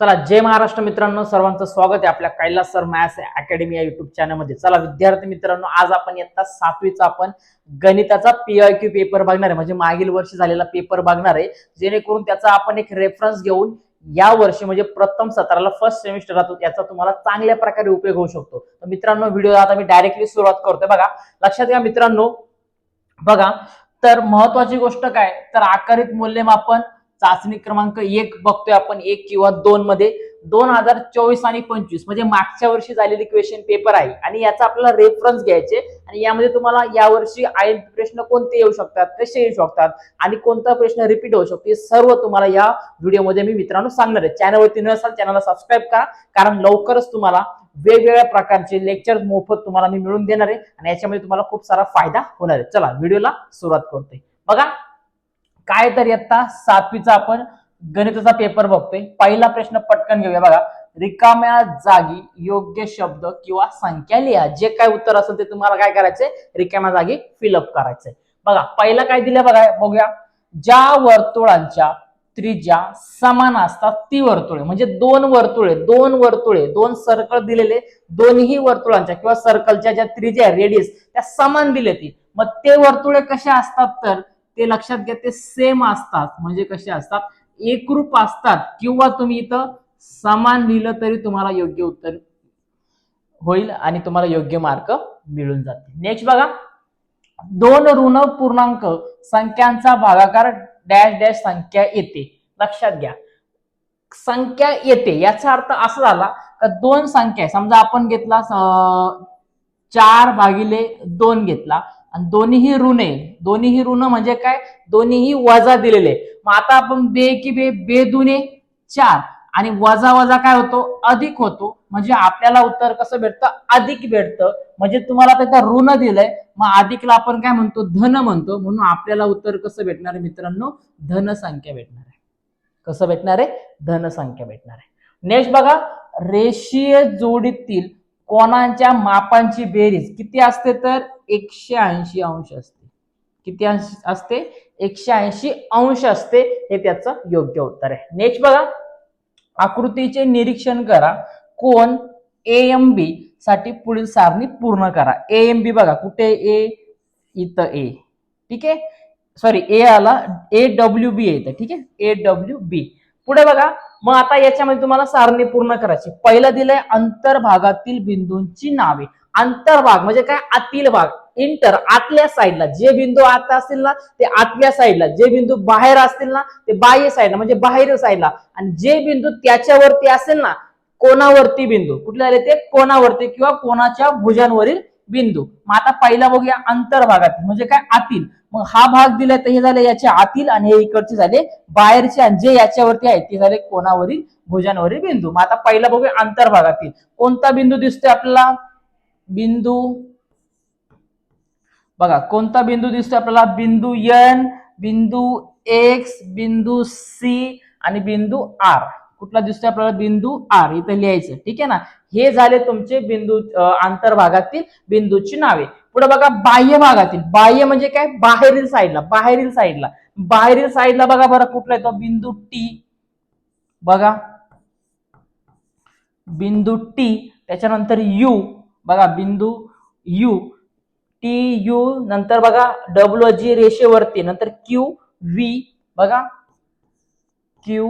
चला जय महाराष्ट्र मित्रांनो सर्वांचं स्वागत आहे आपल्या कैलास सर मॅथ्स अकॅडमी या युट्यूब चॅनलमध्ये चला विद्यार्थी मित्रांनो आज आपण इयत्ता सातवीचा आपण गणिताचा पीआयक्यू पेपर बघणार आहे. म्हणजे मागील वर्षी झालेला पेपर बघणार आहे. जेणेकरून त्याचा आपण एक रेफरन्स घेऊन या वर्षी म्हणजे प्रथम सत्राला फर्स्ट सेमिस्टर राहतो याचा तुम्हाला चांगल्या प्रकारे उपयोग होऊ शकतो. तर मित्रांनो व्हिडिओ आता मी डायरेक्टली सुरुवात करतोय. बघा लक्षात घ्या मित्रांनो. बघा तर महत्वाची गोष्ट काय? तर आकारित मूल्यमापन चाचणी क्रमांक एक बघतोय आपण एक किंवा दोन मध्ये. दोन हजार चोवीस आणि पंचवीस म्हणजे मागच्या वर्षी झालेली क्वेश्चन पेपर आहे. आणि याचा आपल्याला रेफरन्स घ्यायचे आणि यामध्ये तुम्हाला यावर्षी आय प्रश्न कोणते येऊ शकतात कसे येऊ शकतात आणि कोणता प्रश्न रिपीट होऊ शकतो हे सर्व तुम्हाला या व्हिडिओमध्ये मी मित्रांनो सांगणार आहे. चॅनलवरती न असाल चॅनलला सबस्क्राईब करा. कारण लवकरच तुम्हाला वेगवेगळ्या प्रकारचे लेक्चर मोफत तुम्हाला मी मिळून देणार आहे. आणि याच्यामध्ये तुम्हाला खूप सारा फायदा होणार आहे. चला व्हिडिओला सुरुवात करतोय. बघा काय तर इयत्ता सातवीचा आपण गणिताचा पेपर बघतोय. पहिला प्रश्न पटकन घेऊया बघा. रिकाम्या जागी योग्य शब्द किंवा संख्या लिहा. जे काय उत्तर असेल ते तुम्हाला काय करायचंय? रिकाम्या जागी फिलअप करायचंय. बघा पहिला काय दिलं बघा बघूया. ज्या वर्तुळांच्या त्रिज्या समान असतात ती वर्तुळे. म्हणजे दोन वर्तुळे दोन वर्तुळे दोन सर्कल दिलेले दोन्ही वर्तुळांच्या किंवा सर्कलच्या ज्या त्रिज्या रेडियस त्या समान दिले ती. मग ते वर्तुळे कशा असतात तर? ते लक्षात घ्या ते सेम असतात. म्हणजे कसे असतात? एकरूप असतात. किंवा तुम्ही इथं समान लिहिलं तरी तुम्हाला योग्य उत्तर होईल आणि तुम्हाला योग्य मार्क मिळून जातील. नेक्स्ट बघा. दोन ऋण पूर्णांक संख्यांचा भागाकार डॅश डॅश संख्या येते. लक्षात घ्या. संख्या येते. याचा अर्थ असा झाला का दोन संख्या आहे. समजा आपण घेतला चार भागिले दोन घेतला. आणि दोन्हीही ऋण आहे. दोन्हीही ऋण म्हणजे काय? दोन्हीही वजा दिलेले मग आता आपण बे की बे बे दुने चार. आणि वजा वजा काय होतो? अधिक होतो. म्हणजे आपल्याला उत्तर कसं भेटतं? अधिक भेटतं. म्हणजे तुम्हाला त्याचा ऋण दिलंय. मग अधिकला आपण काय म्हणतो? धन म्हणतो. म्हणून आपल्याला उत्तर कसं भेटणार आहे मित्रांनो? धनसंख्या भेटणार आहे. कसं भेटणार आहे? धनसंख्या भेटणार आहे. नेक्स्ट बघा रेषीय जोडीतील कोणाच्या मापांची बेरीज किती असते तर? एकशे ऐंशी अंश असते. किती अंश असते? एकशे ऐंशी अंश असते हे त्याचं योग्य उत्तर आहे. नेक्स्ट बघा. आकृतीचे निरीक्षण करा. कोण ए एम बी साठी पुढील सारणी पूर्ण करा. ए एम बी बघा. कुठे ए इथं ए ठीक आहे? सॉरी ए आला ए डब्ल्यू बी येतं ठीक आहे? ए डब्ल्यू बी पुढे बघा. मग आता याच्यामध्ये तुम्हाला सारणी पूर्ण करायची. पहिलं दिलंय अंतर्भागातील बिंदूंची नावे. अंतर्भाग म्हणजे काय? आतील भाग. इंटर आतल्या साईडला जे बिंदू आत असतील ना ते आतल्या साईडला जे बिंदू बाहेर असतील ना ते बाह्य साईडला म्हणजे बाहेर साईडला आणि जे बिंदू त्याच्यावरती असेल ना कोणावरती बिंदू? कुठले आले ते? कोणावरती किंवा कोणाच्या भुजांवरील बिंदू. मग आता पहिला बघूया अंतर्भागातील म्हणजे काय? आतील. मग हा भाग दिलाय तर हे झाले याच्या आतील आणि हे इकडचे झाले बाहेरचे आणि जे याच्यावरती आहे ते झाले कोणावरील? भुजांवरील बिंदू. मग आता पहिला बघूया अंतर्भागातील. कोणता बिंदू दिसतोय आपल्याला? बिंदू. बघा कोणता बिंदू दिसतोय आपल्याला? बिंदू एन बिंदू एक्स बिंदू सी आणि बिंदू आर कुठला दिसतोय आपल्याला? बिंदू आर इथं लिहायचं. ठीक आहे ना? हे झाले तुमचे बिंदू अं, आंतरभागातील बिंदूची नावे. पुढे बघा बाह्य भागातील बाह्य म्हणजे काय? बाहेरील साईडला बाहेरील साईडला बाहेरील साईडला बघा बरं कुठला येतो बिंदू टी बघा. बिंदू टी त्याच्यानंतर यू बघा बिंदू यू टी यू नंतर बघा डब्ल्यू जी रेषेवरती नंतर क्यू व्ही बघा. क्यू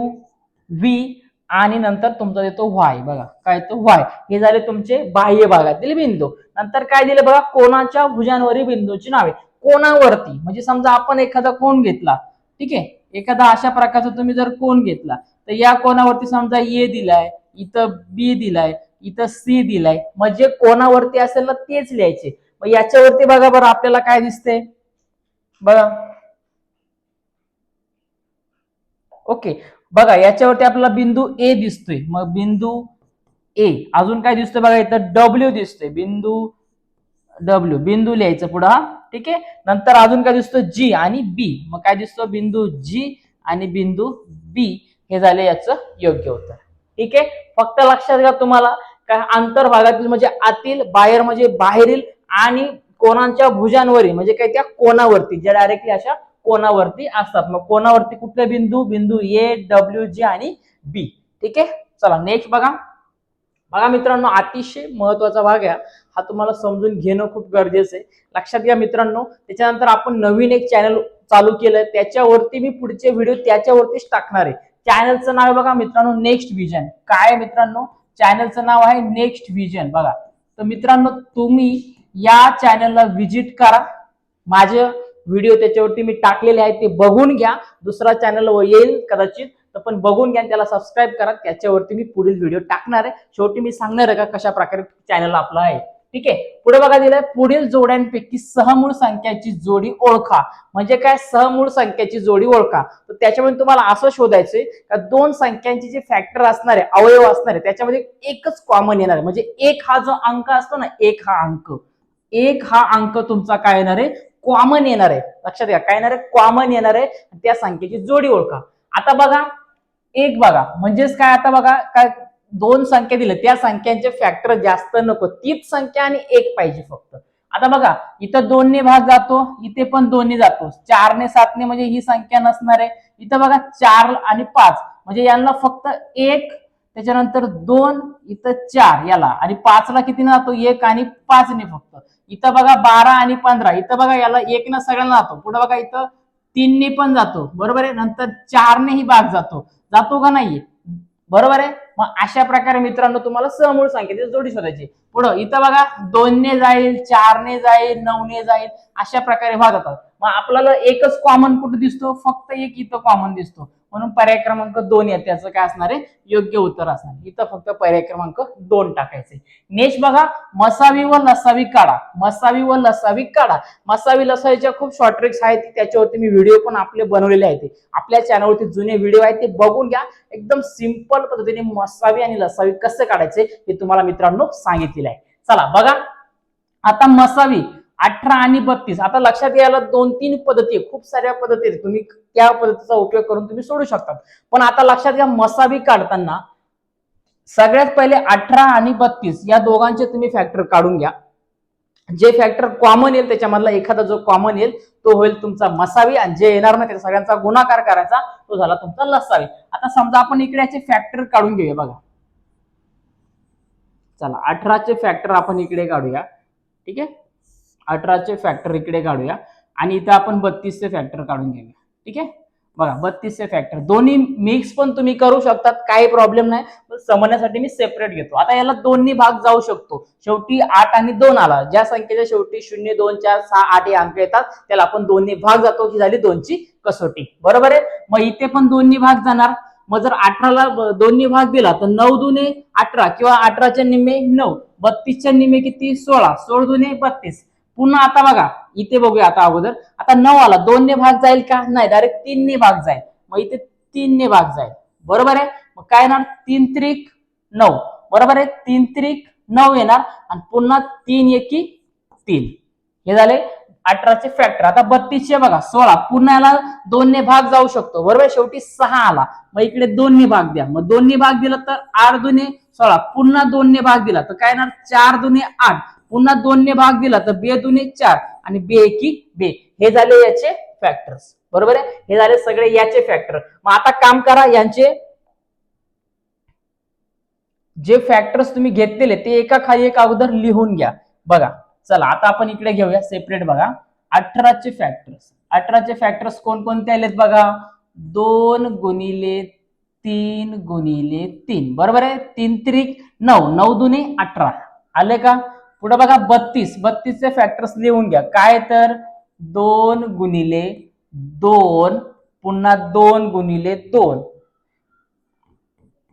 व्ही आणि नंतर तुमचा येतो व्हाय बघा काय येतो व्हाय हे झाले तुमचे बाह्य भागातील बिंदू. नंतर काय दिले बघा? कोणाच्या भुजांवरील बिंदूची नावे. कोणावरती? म्हणजे समजा आपण एखादा कोण घेतला ठीक आहे? एखादा अशा प्रकारचा तुम्ही जर कोण घेतला तर या कोणावरती समजा ए दिलाय इथं बी दिलाय इथं सी दिलाय. म्हणजे कोणावरती असेल ना तेच लिहायचे. मग याच्यावरती बघा बरं आपल्याला काय दिसते बघा. ओके. बघा याच्यावरती आपल्याला बिंदू ए दिसतोय. मग बिंदू ए अजून काय दिसतोय बघा इथं डब्ल्यू दिसतोय. बिंदू डब्ल्यू बिंदू लिहायचं पुढं हा. ठीक आहे? नंतर अजून काय दिसतो जी आणि बी मग काय दिसतो? बिंदू जी आणि बिंदू बी हे झाले याचं योग्य उत्तर. ठीक आहे? फक्त लक्षात घ्या तुम्हाला काय अंतर्भागातील म्हणजे आतील बाहेर म्हणजे बाहेरील आणि कोणाच्या भुजांवरील म्हणजे काय त्या कोणावरती ज्या डायरेक्टली अशा कोणावरती असतात. मग कोणावरती कुठले बिंदू? बिंदू ए डब्ल्यू जी आणि बी ठीक आहे? चला नेक्स्ट बघा. बघा मित्रांनो अतिशय महत्त्वाचा भाग आहे हा. तुम्हाला समजून घेणं खूप गरजेचं आहे. लक्षात घ्या मित्रांनो त्याच्यानंतर आपण नवीन एक चॅनल चालू केलंय. त्याच्यावरती मी पुढचे व्हिडिओ त्याच्यावरतीच टाकणार आहे. चॅनलचं नाव आहे बघा मित्रांनो नेक्स्ट व्हिजन काय मित्रांनो? चॅनलचं नाव आहे नेक्स्ट व्हिजन बघा. तर मित्रांनो तुम्ही या चॅनलला व्हिजिट करा. माझ्या व्हिडिओ त्याच्यावरती मी टाकलेले आहेत ते बघून घ्या. दुसरा चॅनल येईल कदाचित तर पण बघून घ्या त्याला सबस्क्राईब करा. त्याच्यावरती मी पुढील व्हिडिओ टाकणार आहे. शेवटी मी सांगणार आहे का कशा प्रकारे चॅनल आपला आहे. ठीक आहे? पुढे बघा दिलंय पुढील जोड्यांपैकी सहमूळ संख्याची जोडी ओळखा. म्हणजे काय? सहमूळ संख्याची जोडी ओळखा. तर त्याच्यामध्ये तुम्हाला असं शोधायचंय का दोन संख्यांचे जे फॅक्टर असणार आहे अवयव असणार आहे त्याच्यामध्ये एकच कॉमन येणार आहे. म्हणजे एक हा जो अंक असतो ना एक हा अंक. एक हा अंक तुमचा काय येणार आहे? कॉमन येणार आहे. लक्षात घ्या काय येणार आहे? कॉमन येणार आहे. त्या संख्येची जोडी ओळखा. आता बघा एक बघा. म्हणजेच काय आता बघा? काय दोन संख्या दिल्या. त्या संख्यांचे फॅक्टर जास्त नको. तीच संख्या आणि एक पाहिजे फक्त. आता बघा इथं दोनने भाग जातो इथे पण दोन्ही जातो. चारने सातने म्हणजे ही संख्या नसणार आहे. इथं बघा चार आणि पाच. म्हणजे यांना फक्त एक त्याच्यानंतर दोन इथं चार याला. आणि पाचला किती जातो? एक आणि पाचने फक्त. इथं बघा बारा आणि पंधरा. इथं बघा याला एक न सगळ्यांना जातो. पुढे बघा इथं तीनने पण जातो. बरोबर आहे? नंतर चारने ही भाग जातो. जातो का नाहीये? बरोबर आहे? मग अशा प्रकारे मित्रांनो तुम्हाला समूळ सांगितले जोडी शोधायची पुढं इथं बघा दोनने जाईल चारने जाईल नऊने जाईल अशा प्रकारे भाग जातात. मग आपल्याला एकच कॉमन कुठं दिसतो? फक्त एक इथं कॉमन दिसतो. म्हणून पर्याय क्रमांक दोन या त्याचं काय असणार आहे? योग्य उत्तर असणार इथं फक्त पर्याय क्रमांक दोन टाकायचे नेक्स्ट बघा मसावी व लसावी काढा. मसावी व लसावी काढा. मसावी लसावीच्या खूप शॉर्ट ट्रिक्स आहेत. त्याच्यावरती मी व्हिडिओ पण आपले बनवलेले आहेत. आपल्या चॅनलवरती जुने व्हिडिओ आहेत. ते बघून घ्या. एकदम सिंपल पद्धतीने मसावी आणि लसावी कसं काढायचे हे तुम्हाला मित्रांनो सांगितलेलं आहे. चला बघा. आता मसावी. अठरा आणि बत्तीस. आता लक्षात यायला दोन तीन पद्धती खूप साऱ्या पद्धती आहेत. तुम्ही त्या पद्धतीचा उपयोग करून तुम्ही सोडू शकता पण आता लक्षात घ्या मसावी काढताना सगळ्यात पहिले अठरा आणि बत्तीस या दोघांचे तुम्ही फॅक्टर काढून घ्या. जे फॅक्टर कॉमन येईल त्याच्यामधला एखादा जो कॉमन येईल तो होईल तुमचा मसावी आणि जे येणार नाही त्याचा सगळ्यांचा गुणाकार करायचा तो झाला तुमचा लसावी आता समजा आपण इकडे याचे फॅक्टर काढून घेऊया बघा. चला अठराचे फॅक्टर आपण इकडे काढूया. ठीक आहे? अठराचे फॅक्टर इकडे काढूया. आणि इथं आपण बत्तीसचे फॅक्टर काढून घेऊया. ठीक आहे? बघा बत्तीसचे फॅक्टर दोन्ही मिक्स पण तुम्ही करू शकतात काही प्रॉब्लेम नाही. पण समजण्यासाठी मी सेपरेट घेतो. आता याला दोन्ही भाग जाऊ शकतो. शेवटी आठ आणि दोन आला. ज्या संख्येच्या शेवटी शून्य दोन चार सहा आठ हे अंक येतात त्याला आपण दोन्ही भाग जातो. ही झाली दोनची कसोटी. बरोबर आहे? मग इथे पण दोन्ही भाग जाणार. मग जर अठराला दोन्ही भाग दिला तर नऊ दुने अठरा किंवा अठराच्या निम्मे नऊ. बत्तीसच्या निम्मे किती? सोळा. सोळ दुने बत्तीस. पुन्हा आता बघा इथे बघूया आता अगोदर. आता नऊ आला दोनने भाग जाईल का? नाही डायरेक्ट तीनने भाग जाईल. मग इथे तीनने भाग जाईल. बरोबर आहे? मग काय येणार? तीन त्रिक नऊ. बरोबर आहे? तीन त्रिक नऊ येणार आणि पुन्हा तीन एकी तीन. हे झाले अठराचे फॅक्टर आता बत्तीसचे बघा सोळा. पुन्हा याला दोनने भाग जाऊ शकतो. बरोबर आहे? शेवटी सहा आला. मग इकडे दोन्ही भाग द्या. मग दोन्ही भाग दिला तर आठ दुने सोळा. पुन्हा दोनने भाग दिला तर काय येणार? चार दुने आठ. पुन्हा दोनने भाग दिला तर बे दुने चार आणि बे एकी बे. हे झाले याचे फॅक्टर्स बरोबर आहे? हे झाले सगळे याचे फॅक्टर मग आता काम करा यांचे. जे फॅक्टर्स तुम्ही घेतलेले ते एका खाली एक अगोदर लिहून घ्या. बघा. चला आता आपण इकडे घेऊया सेपरेट बघा. अठराचे फॅक्टर्स अठराचे फॅक्टर्स कोणकोणते आलेत बघा? दोन गुणिले तीन गुणिले तीन. बरोबर आहे? तीन त्रिक नऊ. नऊ दुने अठरा. आले का? पुढे बघा बत्तीस. बत्तीसचे फॅक्टर्स लिहून घ्या. काय तर? दोन गुणिले दोन पुन्हा दोन गुणिले दोन.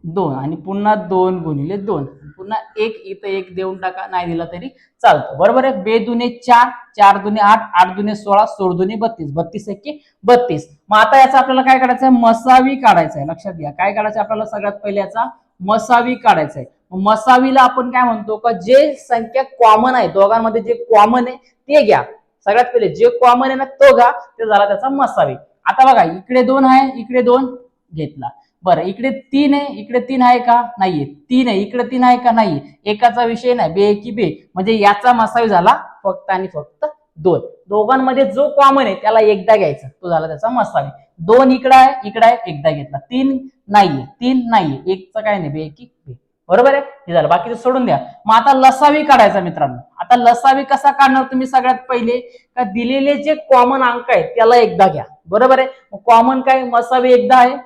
दोन आणि पुन्हा दोन गुणिले दोन. पुन्हा एक इथं एक देऊन टाका नाही दिला तरी चालतं. बरोबर आहे? बे दुने चार चार दुने आठ आठ दुने सोळा सोळ दुने बत्तीस. बत्तीस एके बत्तीस. मग आता याचा आपल्याला काय काढायचं आहे मसावी काढायचं आहे लक्षात घ्या. काय काढायचं आहे आपल्याला सगळ्यात पहिले याचा? मसावी काढायचा आहे मसावीला आपण काय म्हणतो का जे संख्या कॉमन आहे दोघांमध्ये जे कॉमन आहे ते घ्या. सगळ्यात पहिले जे कॉमन आहे ना तो घ्या. ते झाला त्याचा मसावी. आता बघा इकडे दोन आहे इकडे दोन घेतला. बरं इकडे तीन आहे इकडे तीन आहे का? नाहीये. तीन आहे इकडे तीन आहे का? नाही एकाचा विषय नाही बे की बे. म्हणजे याचा मसावी झाला फक्त आणि फक्त दोन. दोघांमध्ये जो कॉमन आहे त्याला एकदा घ्यायचा. तो झाला त्याचा मसावी. दोन इकडं आहे इकडं आहे एकदा घेतला. तीन नाहीये तीन नाहीये. एकचं काय नाही बे की बे. बरोबर आहे? हे झालं. बाकीचं सोडून द्या. मग आता लसावी काढायचा मित्रांनो. आता लसावी कसा काढणार तुम्ही सगळ्यात पहिले? का दिलेले जे कॉमन अंक आहेत त्याला एकदा घ्या. बरोबर आहे? कॉमन काय? मसावी एकदा आहे.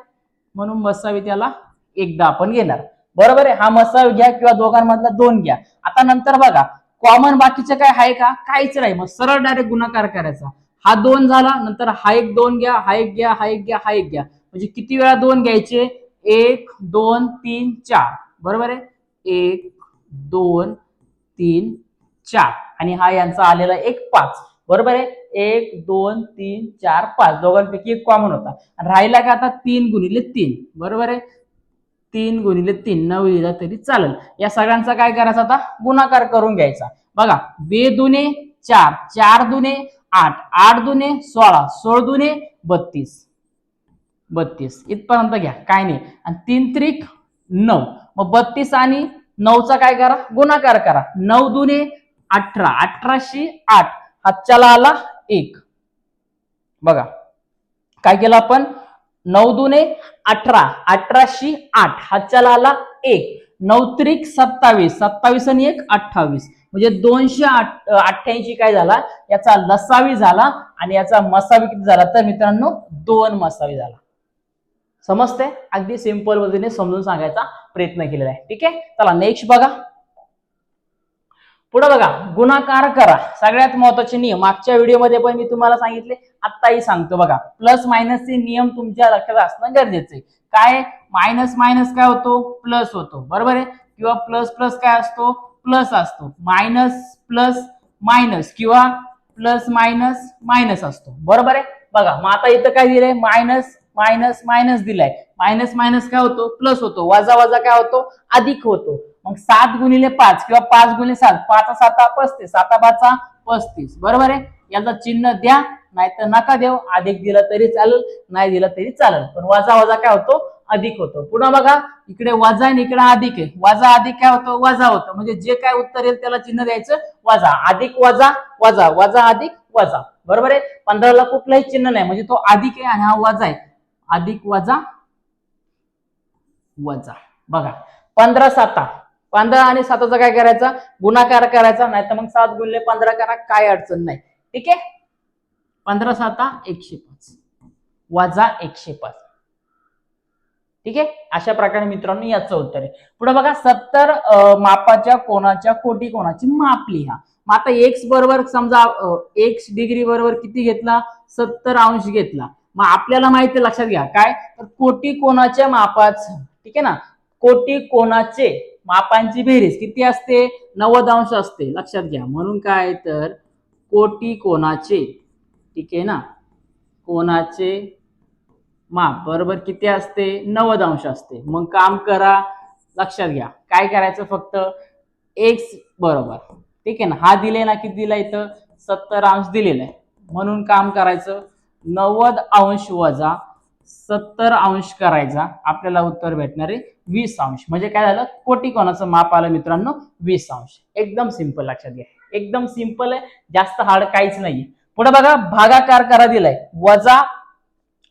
म्हणून मसावी त्याला एकदा आपण घेणार. बरोबर आहे? हा मसावी घ्या किंवा दोघांमधला दोन घ्या. आता नंतर बघा. कॉमन बाकीचे काय आहे का? काहीच नाही. मग सरळ डायरेक्ट गुणाकार करायचा. हा दोन झाला. नंतर हा एक दोन घ्या. हा एक घ्या. हा एक घ्या. हा एक घ्या. म्हणजे किती वेळा दोन घ्यायचे? एक दोन तीन चार. बरोबर आहे? एक दोन तीन चार. आणि हा यांचा आलेला एक पाच. बरोबर आहे? एक दोन तीन चार पाच. दोघांपैकी एक कॉमन होता. राहिला का आता? तीन गुणिले तीन. बरोबर आहे? तीन गुणिले तीन. नऊ लिहिला तरी चालेल. या सगळ्यांचा काय करायचा आता? गुणाकार करून घ्यायचा. बघा बे दुने चार. चार दुने आठ. आठ दुने सोळा. सोळ दुने बत्तीस. बत्तीस. इथपर्यंत घ्या. काय नाही. आणि तीन त्रिक नऊ. मग बत्तीस आणि नऊचा काय करा? गुणाकार करा. नऊ दुने अठरा. अठराशे आठ. हातच्याला आला एक. बघा. काय केलं आपण? नऊ दुने अठरा. अठराशे आठ. हातच्याला आला एक. नऊ त्रिक सत्तावीस. सत्तावीस आणि एक अठ्ठावीस. म्हणजे दोनशे अठ्ठ्याऐंशी काय झाला? याचा लसावी झाला आणि याचा मसावी किती झाला? तर मित्रांनो दोन मसावी झाला. समजते अगदी सिंपल पद्धतीने समजून सांगायचा प्रयत्न केलेला आहे. ठीक आहे? चला नेक्स्ट बघा. पुढे बघा. गुणाकार करा. सगळ्यात महत्त्वाचे नियम. मागच्या व्हिडिओमध्ये पण मी तुम्हाला सांगितले आत्ताही सांगतो बघा. प्लस मायनसचे नियम तुमच्या लक्षात असणं गरजेचं आहे. काय? मायनस मायनस काय होतो? प्लस होतो. बरोबर आहे? किंवा प्लस प्लस काय असतो? प्लस असतो. मायनस प्लस मायनस किंवा प्लस मायनस मायनस असतो. बरोबर आहे? बघा. मग आता इथं काय दिलंय? मायनस मायनस मायनस दिलाय. मायनस मायनस काय होतो? प्लस होतो. वजा वजा काय होतो? अधिक होतो. मग सात गुणिले पाच किंवा पाच गुणिले सात. पाच साता पस्तीस. साता पाचा पस्तीस. बरोबर आहे? याचं चिन्ह द्या. नाहीतर नका देऊ. अधिक दिला तरी चालेल. नाही दिला तरी चालेल. पण वजा वजा काय होतो? अधिक होतो. पुन्हा बघा. इकडे वजा आणि इकडे अधिक आहे. वजा अधिक काय होतो? वजा होतं. म्हणजे जे काय उत्तर येईल त्याला चिन्ह द्यायचं. वजा. अधिक वजा वजा. वजा अधिक वजा. बरोबर आहे? पंधराला कुठलाही चिन्ह नाही. म्हणजे तो अधिक आहे आणि हा वजा आहे. अधिक वजा वजा. बघा पंधरा साता. पंधरा आणि साताचा काय करायचा? गुणाकार करायचा नाही तर मग सात गुणले पंधरा करा काय अडचण नाही. ठीक आहे? पंधरा साता एकशे पाच. वजा एकशे पाच. ठीक आहे? अशा प्रकारे मित्रांनो याचं उत्तर आहे. पुढे बघा सत्तर मापाच्या कोणाच्या कोटी कोणाची माप लिहा. मग आता एक्स बरोबर समजा एक्स डिग्री बरोबर किती घेतला? सत्तर अंश घेतला. मग आपल्याला माहिती लक्षात घ्या. काय? तर कोटी कोणाच्या मापाचं? ठीक आहे ना? कोटी कोणाचे मापांची बेरीज किती असते? नव्वद अंश असते. लक्षात घ्या. म्हणून काय? तर कोटी कोणाचे? ठीक आहे ना? कोणाचे माप? बरोबर किती असते? नव्वद अंश असते. मग काम करा. लक्षात घ्या. काय करायचं फक्त? एक्स बरोबर. ठीक आहे ना? हा दिले ना? किती दिला इथं? सत्तर अंश दिलेला आहे. म्हणून काम करायचं. नव्वद अंश वजा सत्तर अंश करायचा. आपल्याला उत्तर भेटणार आहे वीस अंश. म्हणजे काय झालं? कोटी कोणाचं माप आलं मित्रांनो वीस अंश. एकदम सिंपल लक्षात घ्या. एकदम सिंपल आहे. जास्त हार्ड काहीच नाही पुढे बघा भागाकार करा दिलाय. वजा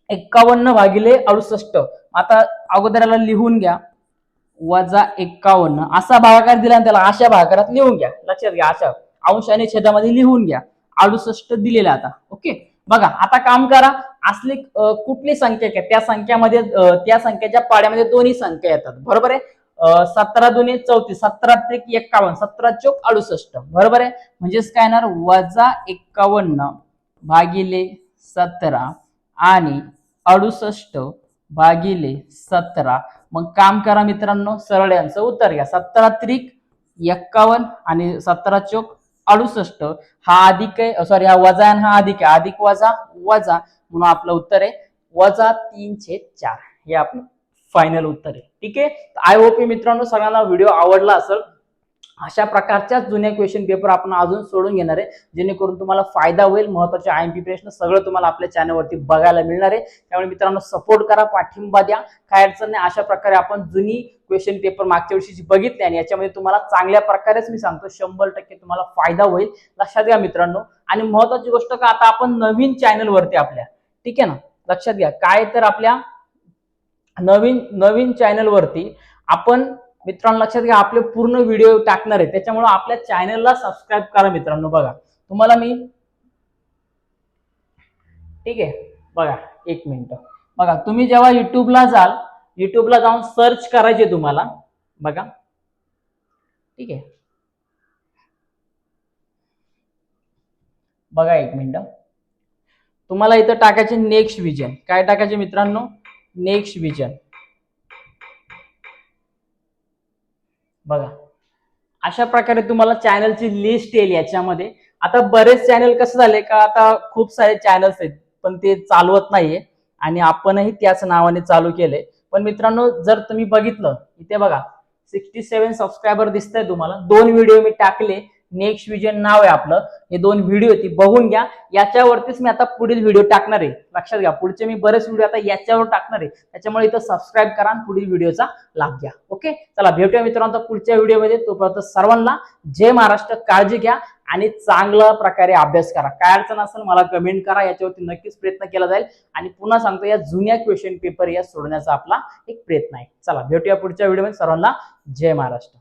एक्कावन्न भागिले अडुसष्ट. आता अगोदराला लिहून घ्या. वजा एक्कावन्न. असा भागाकार दिला त्याला अशा भागाकारात लिहून घ्या. लक्षात घ्या अशा अंश आणि छेदामध्ये लिहून घ्या. अडुसष्ट दिलेला आता. ओके? बघा आता काम करा. असली कुठली संख्या काय त्या संख्यामध्ये त्या संख्येच्या पाड्यामध्ये दोन्ही संख्या येतात. बरोबर आहे? सतरा दोन्ही चौतीस. सतरा त्रिक एक्कावन्न. सतरा चौक अडुसष्ट. बरोबर आहे? म्हणजेच काय येणार? वजा एक्कावन्न भागिले सतरा आणि अडुसष्ट भागिले सतरा. मग काम करा मित्रांनो सरळ यांचं उत्तर घ्या. सतरा त्रिक एक्कावन्न आणि सतरा चौक अडुसष्ट. हा अधिक आहे सॉरी हा वजा आणि हा अधिक आहे. अधिक वजा वजा म्हणून आपलं उत्तर आहे वजा तीनशे चार. हे आपलं फायनल उत्तर आहे. ठीक आहे? आय होप मित्रांनो सगळ्यांना व्हिडिओ आवडला असेल. अशा प्रकारच्याच जुन्या क्वेश्चन पेपर आपण अजून सोडून घेणार आहे जेणेकरून तुम्हाला फायदा होईल. महत्त्वाचे आय एम पी प्रश्न सगळं तुम्हाला आपल्या चॅनलवरती बघायला मिळणार आहे. त्यामुळे मित्रांनो सपोर्ट करा पाठिंबा द्या. काय अडचण नाही अशा प्रकारे आपण जुनी क्वेश्चन पेपर मागच्या वर्षीची बघितले आणि याच्यामध्ये तुम्हाला चांगल्या प्रकारेच मी सांगतो शंभर टक्के तुम्हाला फायदा होईल. लक्षात घ्या मित्रांनो. आणि महत्वाची गोष्ट का आता आपण नवीन चॅनलवरती आपल्या. ठीक आहे ना? लक्षात घ्या. काय तर आपल्या नवीन नवीन चॅनल वरती आपण मित्रांनो लक्षात घ्या आपले पूर्ण व्हिडिओ टाकणार आहे. त्याच्यामुळे आपल्या चॅनलला सबस्क्राईब करा मित्रांनो. बघा. तुम्हाला मी ठीक आहे? बघा एक मिनिट. बघा तुम्ही जेव्हा युट्यूबला जाल युट्यूबला जाऊन सर्च करायचे तुम्हाला. बघा. ठीक आहे. बघा एक मिनिट. तुम्हाला इथं टाकायचे नेक्स्ट विजन काय टाकायचे मित्रांनो? नेक्स्ट विजन बघा. अशा प्रकारे तुम्हाला चॅनलची लिस्ट येईल याच्यामध्ये. आता बरेच चॅनल कसं झाले का आता खूप सारे चॅनल्स आहेत पण ते चालवत नाहीये. आणि आपणही त्याच नावाने चालू केले पण मित्रांनो जर तुम्ही बघितलं इथे बघा सिक्स्टी सेव्हन सबस्क्रायबर दिसतंय तुम्हाला. दोन व्हिडिओ मी टाकले. नेक्स्ट विजन नाव आहे आपलं. हे दोन व्हिडिओ ती बघून घ्या. याच्यावरतीच मी आता पुढील व्हिडिओ टाकणार आहे. लक्षात घ्या पुढचे मी बरेच व्हिडिओ आता याच्यावर टाकणार आहे. त्याच्यामुळे इथं सबस्क्राईब करा आणि पुढील व्हिडिओचा लाभ घ्या. ओके चला भेटूया मित्रांनो आता पुढच्या व्हिडिओमध्ये तोपर्यंत सर्वांना जय महाराष्ट्र काळजी घ्या आणि चांगल्या प्रकारे अभ्यास करा. काय अडचण असेल मला कमेंट करा याच्यावरती नक्कीच प्रयत्न केला जाईल. आणि पुन्हा सांगतो या जुन्या क्वेश्चन पेपर या सोडण्याचा आपला एक प्रयत्न आहे. चला भेटूया पुढच्या व्हिडिओमध्ये सर्वांना जय महाराष्ट्र.